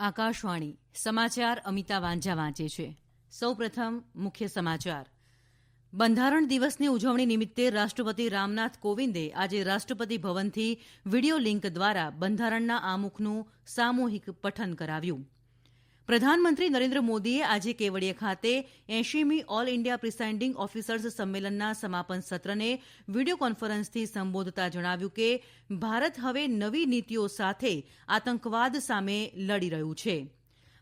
આકાશવાણી, સમાચાર અમિતા વાંઝા વાંચે છે. સૌપ્રથમ મુખ્ય સમાચાર. બંધારણ દિવસની ઉજવણી નિમિત્તે રાષ્ટ્રપતિ રામનાથ કોવિંદે આજે રાષ્ટ્રપતિ ભવનથી વીડિયો લિંક દ્વારા બંધારણના આમુખનું સામૂહિક પઠન કરાવ્યું. પ્રધાનમંત્રી નરેન્દ્ર મોદીએ આજે કેવડિયા ખાતે એંશીમી ઓલ ઇન્ડિયા પ્રિસાઇડિંગ ઓફિસર્સ સંમેલનના સમાપન સત્રને વીડિયો કોન્ફરન્સથી સંબોધતા જણાવ્યું કે ભારત હવે નવી નીતિઓ સાથે આતંકવાદ સામે લડી રહ્યું છે.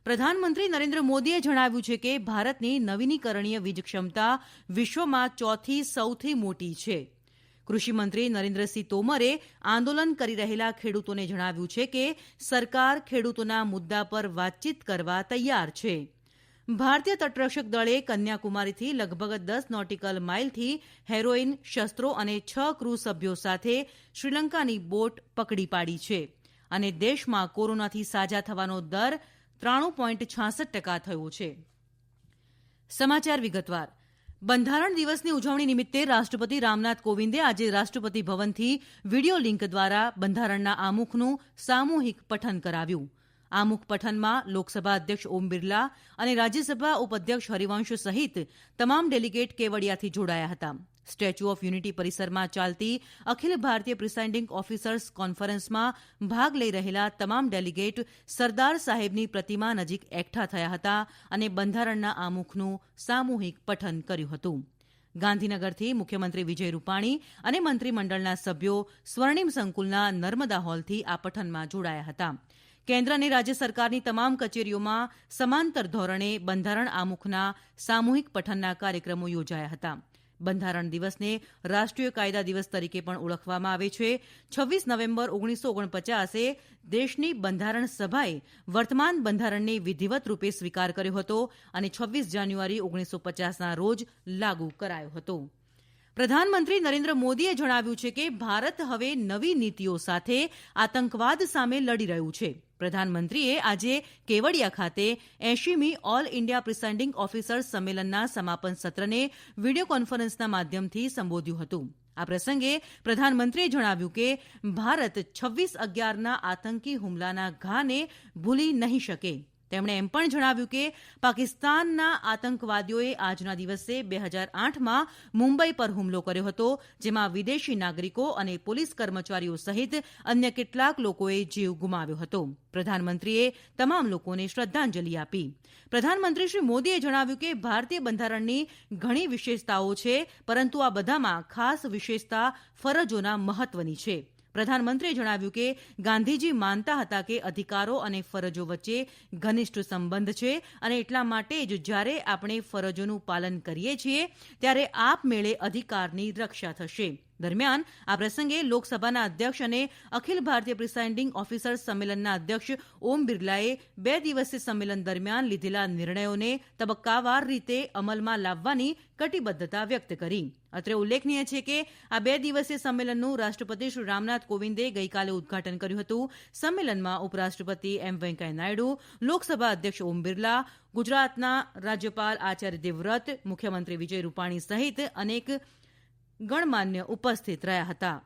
પ્રધાનમંત્રી નરેન્દ્ર મોદીએ જણાવ્યું છે કે ભારતની નવીનીકરણીય વીજ ક્ષમતા વિશ્વમાં ચોથી સૌથી મોટી છે. કૃષિમંત્રી નરેન્દ્રસિંહ તોમરે આંદોલન કરી રહેલા ખેડૂતોને જણાવ્યું છે કે સરકાર ખેડૂતોના મુદ્દા પર વાતચીત કરવા તૈયાર છે. ભારતીય તટરક્ષક દળે કન્યાકુમારીથી લગભગ દસ નોટિકલ માઇલથી હેરોઇન, શસ્ત્રો અને છ ક્રૂ સભ્યો સાથે શ્રીલંકાની બોટ પકડી પાડી છે અને દેશમાં કોરોનાથી સાજા થવાનો દર ત્રાણું પોઈન્ટ છાસઠ ટકા થયો છે. સમાચાર વિગતવાર. બંધારણ દિવસની ઉજવણી નિમિત્તે રાષ્ટ્રપતિ રામનાથ કોવિંદે આજે રાષ્ટ્રપતિ ભવનથી વીડિયો લિંક દ્વારા બંધારણના આમુખનું સામૂહિક પઠન કરાવ્યું. આમુખ પઠનમાં લોકસભા અધ્યક્ષ ઓમ બિરલા અને રાજ્યસભા ઉપાધ્યક્ષ હરિવંશ સહિત તમામ ડેલીગેટ કેવડિયાથી જોડાયા હતા. સ્ટેચ્યુ ઓફ યુનિટી પરિસરમાં ચાલતી અખિલ ભારતીય પ્રિસાઇડિંગ ઓફિસર્સ કોન્ફરન્સમાં ભાગ લઈ રહેલા તમામ ડેલીગેટ સરદાર સાહેબની પ્રતિમા નજીક એકઠા થયા હતા અને બંધારણના આમુખનું સામૂહિક પઠન કર્યું હતું. ગાંધીનગરથી મુખ્યમંત્રી વિજય રૂપાણી અને મંત્રીમંડળના સભ્યો સ્વર્ણિમ સંકુલના નર્મદા હોલથી આ પઠનમાં જોડાયા હતા. કેન્દ્ર અને રાજ્ય સરકારની તમામ કચેરીઓમાં સમાંતર ધોરણે બંધારણ આમુખના સામૂહિક પઠનના કાર્યક્રમો યોજાયા હતા. બંધારણ દિવસને રાષ્ટ્રીય કાયદા દિવસ તરીકે પણ ઓળખવામાં આવે છે. છવ્વીસ નવેમ્બર ઓગણીસો ઓગણપચાસે દેશની બંધારણ સભાએ વર્તમાન બંધારણને વિધિવત રૂપે સ્વીકાર કર્યો હતો અને છવ્વીસ જાન્યુઆરી ઓગણીસો પચાસના રોજ લાગુ કરાયો હતો. પ્રધાનમંત્રી નરેન્દ્ર મોદીએ જણાવ્યું છે કે ભારત હવે નવી નીતિઓ સાથે આતંકવાદ સામે લડી રહ્યું છે. પ્રધાનમંત્રીએ આજે કેવડિયા ખાતે એંશીમી ઓલ ઇન્ડિયા પ્રિસાઇડિંગ ઓફિસર્સ સંમેલનના સમાપન સત્રને વીડિયો કોન્ફરન્સના માધ્યમથી સંબોધ્યું હતું. આ પ્રસંગે પ્રધાનમંત્રીએ જણાવ્યું કે, ભારત છવ્વીસ અગિયારના આતંકી હુમલાના ઘાને ભૂલી નહીં શકે. તેમણે એમ પણ જણાવ્યું કે પાકિસ્તાનના આતંકવાદીઓએ આજના દિવસે બે હજાર આઠમાં મુંબઈ પર હુમલો કર્યો હતો, જેમાં વિદેશી નાગરિકો અને પોલીસ કર્મચારીઓ સહિત અન્ય કેટલાક લોકોએ જીવ ગુમાવ્યો હતો. પ્રધાનમંત્રીએ તમામ લોકોને શ્રદ્ધાંજલિ આપી. પ્રધાનમંત્રી શ્રી મોદીએ જણાવ્યું કે ભારતીય બંધારણની ઘણી વિશેષતાઓ છે, પરંતુ આ બધામાં ખાસ વિશેષતા ફરજોના મહત્વની છે. પ્રધાનમંત્રીએ જણાવ્યું કે, ગાંધીજી માનતા હતા કે અધિકારો અને ફરજો વચ્ચે ઘનિષ્ઠ સંબંધ છે અને એટલા માટે જ જ્યારે આપણે ફરજોનું પાલન કરીએ છીએ, ત્યારે આપમેળે અધિકારની રક્ષા થશે. દરમિયાન આ પ્રસંગે લોકસભાના અધ્યક્ષ અને અખિલ ભારતીય પ્રિસાઇડિંગ ઓફિસર્સ સંમેલનના અધ્યક્ષ ઓમ બિરલાએ બે દિવસીય સંમેલન દરમિયાન લીધેલા નિર્ણયોને તબક્કાવાર રીતે અમલમાં લાવવાની કટિબદ્ધતા વ્યક્ત કરી. અત્રે ઉલ્લેખનીય છે કે આ બે દિવસીય સંમેલનનું રાષ્ટ્રપતિ શ્રી રામનાથ કોવિંદે ગઈકાલે ઉદઘાટન કર્યું હતું. સંમેલનમાં ઉપરાષ્ટ્રપતિ એમ વેંકૈયા નાયડુ, લોકસભા અધ્યક્ષ ઓમ બિરલા, ગુજરાતના રાજ્યપાલ આચાર્ય દેવવ્રત, મુખ્યમંત્રી વિજય રૂપાણી સહિત અનેક ગણમાન્ય ઉપસ્થિત રહ્યા હતા.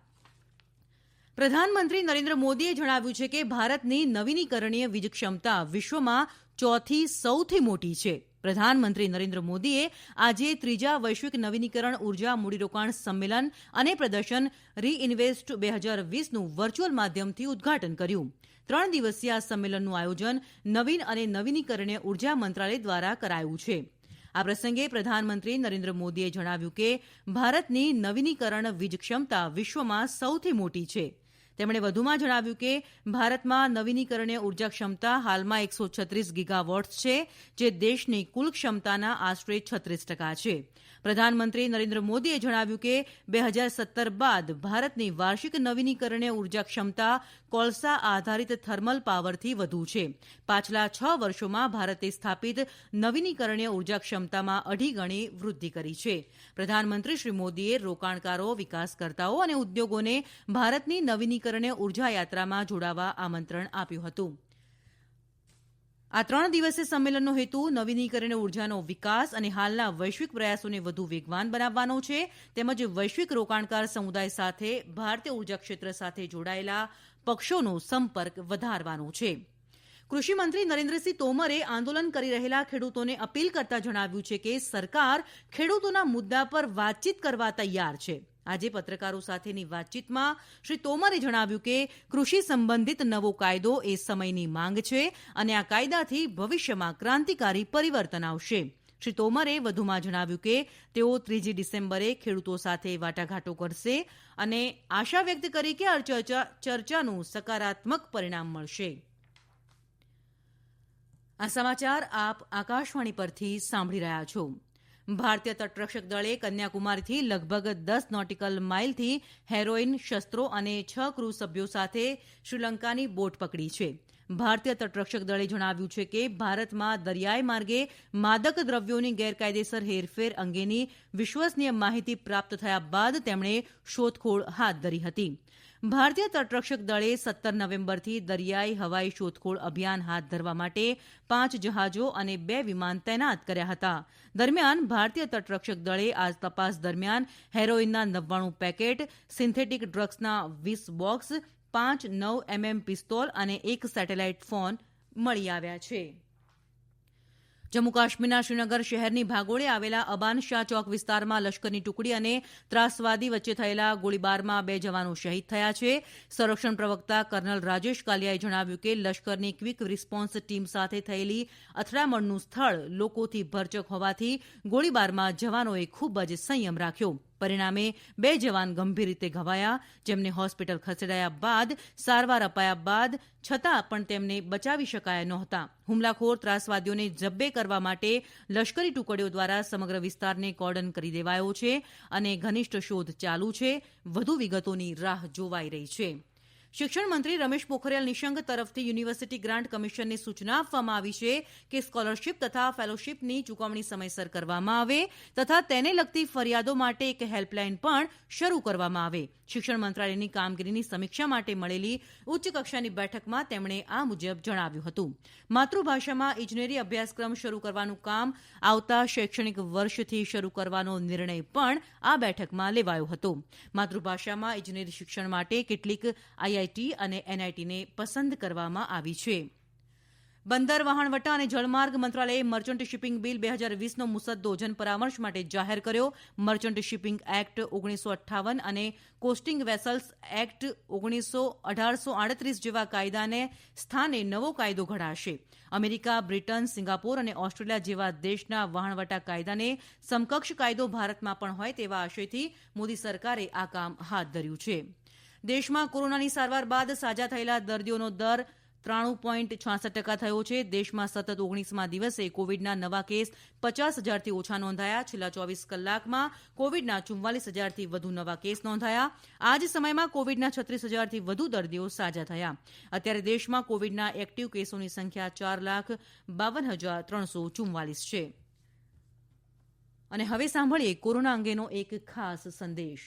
પ્રધાનમંત્રી નરેન્દ્ર મોદીએ જણાવ્યું છે કે ભારતની નવીનીકરણીય વીજ ક્ષમતા વિશ્વમાં ચોથી સૌથી મોટી છે. પ્રધાનમંત્રી નરેન્દ્ર મોદીએ આજે ત્રીજા વૈશ્વિક નવીનીકરણ ઊર્જા મૂડીરોકાણ સંમેલન અને પ્રદર્શન રીઇન્વેસ્ટ બે હજાર વીસનું વર્ચ્યુઅલ માધ્યમથી ઉદઘાટન કર્યું. ત્રણ દિવસીય આ સંમેલનનું આયોજન નવીન અને નવીનીકરણીય ઊર્જા મંત્રાલય દ્વારા કરાયું છે. આ પ્રસંગે પ્રધાનમંત્રી નરેન્દ્ર મોદીએ જણાવ્યું કે ભારતની નવીનીકરણ વીજ ક્ષમતા વિશ્વમાં સૌથી મોટી છે. તેમણે વધુમાં જણાવ્યું કે, ભારતમાં નવીનીકરણીય ઊર્જા ક્ષમતા હાલમાં એકસો છત્રીસ ગીગાવોટ્સ છે, જે દેશની કુલ ક્ષમતાના આશરે છત્રીસ ટકા છે. પ્રધાનમંત્રી નરેન્દ્ર મોદીએ જણાવ્યું કે, બે હજાર સત્તર બાદ ભારતની વાર્ષિક નવીનીકરણીય ઊર્જા ક્ષમતા કોલસા આધારિત થર્મલ પાવરથી વધુ છે. પાછલા છ વર્ષોમાં ભારતે સ્થાપિત નવીનીકરણીય ઊર્જા ક્ષમતામાં અઢી ગણી વૃદ્ધિ કરી છે. પ્રધાનમંત્રી શ્રી મોદીએ રોકાણકારો, વિકાસકર્તાઓ અને ઉદ્યોગોને ભારતની નવીનીકરણીય ઊર્જા યાત્રામાં જોડાવા આમંત્રણ આપ્યું હતું. આ ત્રણ દિવસીય સંમેલનનો હેતુ નવીનીકરણીય ઉર્જાનો વિકાસ અને હાલના વૈશ્વિક પ્રયાસોને વધુ વેગવાન બનાવવાનો છે. તેમજ વૈશ્વિક રોકાણકાર સમુદાય સાથે, ભારતીય ઊર્જા ક્ષેત્ર સાથે જોડાયેલા પક્ષોનો સંપર્ક વધારવાનો છે. કૃષિમંત્રી નરેન્દ્રસિંહ તોમરે આંદોલન કરી રહેલા ખેડૂતોને અપીલ કરતા જણાવ્યું છે કે સરકાર ખેડૂતોના મુદ્દા પર વાતચીત કરવા તૈયાર છે. આજે પત્રકારો સાથેની વાતચીતમાં શ્રી તોમરે જણાવ્યું કે કૃષિ સંબંધિત નવો કાયદો એ સમયની માંગ છે અને આ કાયદાથી ભવિષ્યમાં ક્રાંતિકારી પરિવર્તન આવશે. શ્રી તોમરે વધુમાં જણાવ્યું કે તેઓ ત્રીજી ડિસેમ્બરે ખેડૂતો સાથે વાટાઘાટો કરશે અને આશા વ્યક્ત કરી કે આ ચર્ચાનું સકારાત્મક પરિણામ મળશે. આ સમાચાર આપ આકાશવાણી પરથી સાંભળી રહ્યા છો. ભારતીય તટરક્ષક દળે કન્યાકુમારીથી લગભગ દસ નોટીકલ માઇલથી હેરોઇન, શસ્ત્રો અને છ ક્રૂ સભ્યો સાથે શ્રીલંકાની બોટ પકડી છે. ભારતીય તટરક્ષક દળે જણાવ્યું છે કે ભારતમાં દરિયાઈ માર્ગે માદક દ્રવ્યોની ગેરકાયદેસર હેરફેર અંગેની વિશ્વસનીય માહિતી પ્રાપ્ત થયા બાદ તેમણે શોધખોળ હાથ ધરી હતી. ભારતીય તટરક્ષક દળે સત્તર નવેમ્બરથી દરિયાઈ હવાઈ શોધખોળ અભિયાન હાથ ધરવા માટે પાંચ જહાજો અને બે વિમાન તૈનાત કર્યા હતા. દરમિયાન ભારતીય તટરક્ષક દળે આ તપાસ દરમિયાન હેરોઇનના નવ્વાણું પેકેટ, સિન્થેટિક ડ્રગ્સના વીસ બોક્સ, પાંચ નવ એમએમ પિસ્તોલ અને એક સેટેલાઇટ ફોન મળી આવ્યા છે. જમ્મુ કાશ્મીરના શ્રીનગર શહેરની ભાગોળે આવેલા અબાન શાહ ચોક વિસ્તારમાં લશ્કરની ટુકડી અને ત્રાસવાદી વચ્ચે થયેલા ગોળીબારમાં બે જવાનો શહીદ થયા છે. સંરક્ષણ પ્રવક્તા કર્નલ રાજેશ કાલિયાએ જણાવ્યું કે લશ્કરની ક્વિક રિસ્પોન્સ ટીમ સાથે થયેલી અથડામણનું સ્થળ લોકોથી ભરચક હોવાથી ગોળીબારમાં જવાનોએ ખૂબ જ સંયમ રાખ્યો. પરિણામે બે જવાન ગંભીર રીતે ઘવાયા, જેમને હોસ્પિટલ ખસેડાયા બાદ, સારવાર અપાયા બાદ, છતાં પણ તેમને બચાવી શકાયા નહોતા. હુમલાખોર ત્રાસવાદીઓને જબ્બે કરવા માટે લશ્કરી ટુકડીઓ દ્વારા સમગ્ર વિસ્તારને કોર્ડન કરી દેવાયો છે અને ઘનિષ્ઠ શોધ ચાલુ છે. વધુ વિગતોની રાહ જોવાઈ રહી છે. શિક્ષણ મંત્રી રમેશ પોખરિયાલ નિશંક તરફથી યુનિવર્સિટી ગ્રાન્ટ કમિશનને સૂચના આપવામાં આવી છે કે સ્કોલરશીપ તથા ફેલોશીપની ચૂકવણી સમયસર કરવામાં આવે તથા તેને લગતી ફરિયાદો માટે એક હેલ્પલાઇન પણ શરૂ કરવામાં આવે. શિક્ષણ મંત્રાલયની કામગીરીની સમીક્ષા માટે મળેલી ઉચ્ચ કક્ષાની બેઠકમાં તેમણે આ મુજબ જણાવ્યું હતું. માતૃભાષામાં ઇજનેરી અભ્યાસક્રમ શરૂ કરવાનું કામ આવતા શૈક્ષણિક વર્ષથી શરૂ કરવાનો નિર્ણય પણ આ બેઠકમાં લેવાયો હતો. માતૃભાષામાં ઇજનેરી શિક્ષણ માટે કેટલીક આઈઆઈટી અને એનઆઈટીને પસંદ કરવામાં આવી છે. બંદર વહાણવટા અને જળમાર્ગ મંત્રાલયે મર્ચન્ટ શિપિંગ બિલ બે હજાર વીસનો મુસદ્દો જનપરામર્શ માટે જાહેર કર્યો. મર્ચન્ટ શિપિંગ એક્ટ ઓગણીસો અઠ્ઠાવન અને કોસ્ટિંગ વેસલ્સ એક્ટ ઓગણીસો અઢારસો આડત્રીસ જેવા કાયદાને સ્થાને નવો કાયદો ઘડાશે. અમેરિકા, બ્રિટન, સિંગાપોર અને ઓસ્ટ્રેલિયા જેવા દેશના વહાણવટા કાયદાને સમકક્ષ કાયદો ભારતમાં પણ હોય તેવા આશયથી મોદી સરકારે આ કામ હાથ ધર્યું છે. દેશમાં કોરોનાની સારવાર બાદ સાજા થયેલા દર્દીઓનો દર ત્રાણું પોઈન્ટ છાસઠ ટકા થયો છે. દેશમાં સતત ઓગણીસમાં દિવસે કોવિડના નવા કેસ પચાસ હજારથી ઓછા નોંધાયા. છેલ્લા ચોવીસ કલાકમાં કોવિડના ચુમ્વાલીસ હજારથી વધુ નવા કેસ નોંધાયા. આ જ સમયમાં કોવિડના છત્રીસ હજારથી વધુ દર્દીઓ સાજા થયા. અત્યારે દેશમાં કોવિડના એક્ટિવ કેસોની સંખ્યા ચાર લાખ બાવન હજાર ત્રણસો ચુમ્વાલીસ છે. અને હવે સાંભળીએ કોરોના અંગેનો એક ખાસ સંદેશ.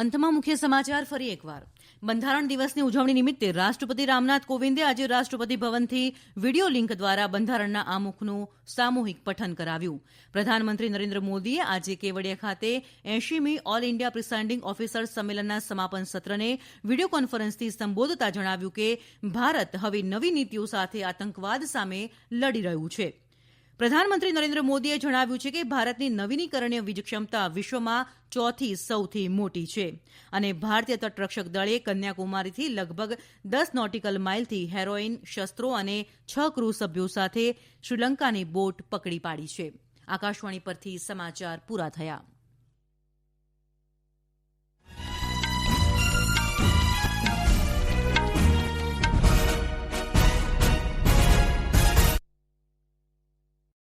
અંતમાં મુખ્ય સમાચાર ફરી એકવાર. બંધારણ દિવસની ઉજવણી નિમિત્તે રાષ્ટ્રપતિ રામનાથ કોવિંદે આજે રાષ્ટ્રપતિ ભવનથી વીડિયો લિંક દ્વારા બંધારણના આમુખનું સામૂહિક પઠન કરાવ્યું. પ્રધાનમંત્રી નરેન્દ્ર મોદીએ આજે કેવડિયા ખાતે એંશીમી ઓલ ઇન્ડિયા પ્રિસાઇન્ડિંગ ઓફિસર સંમેલનના સમાપન સત્રને વીડિયો કોન્ફરન્સથી સંબોધતા જણાવ્યું કે, ભારત હવે નવી નીતિઓ સાથે આતંકવાદ સામે લડી રહ્યું છે. પ્રધાનમંત્રી નરેન્દ્ર મોદીએ જણાવ્યું છે કે ભારતની નવીનીકરણીય વીજ ક્ષમતા વિશ્વમાં ચોથી સૌથી મોટી છે અને ભારતીય તટરક્ષક દળે કન્યાકુમારીથી લગભગ દસ નોટિકલ માઇલથી હેરોઇન, શસ્ત્રો અને છ ક્રૂ સભ્યો સાથે શ્રીલંકાની બોટ પકડી પાડી છે. આકાશવાણી પરથી સમાચાર પૂરા થયા.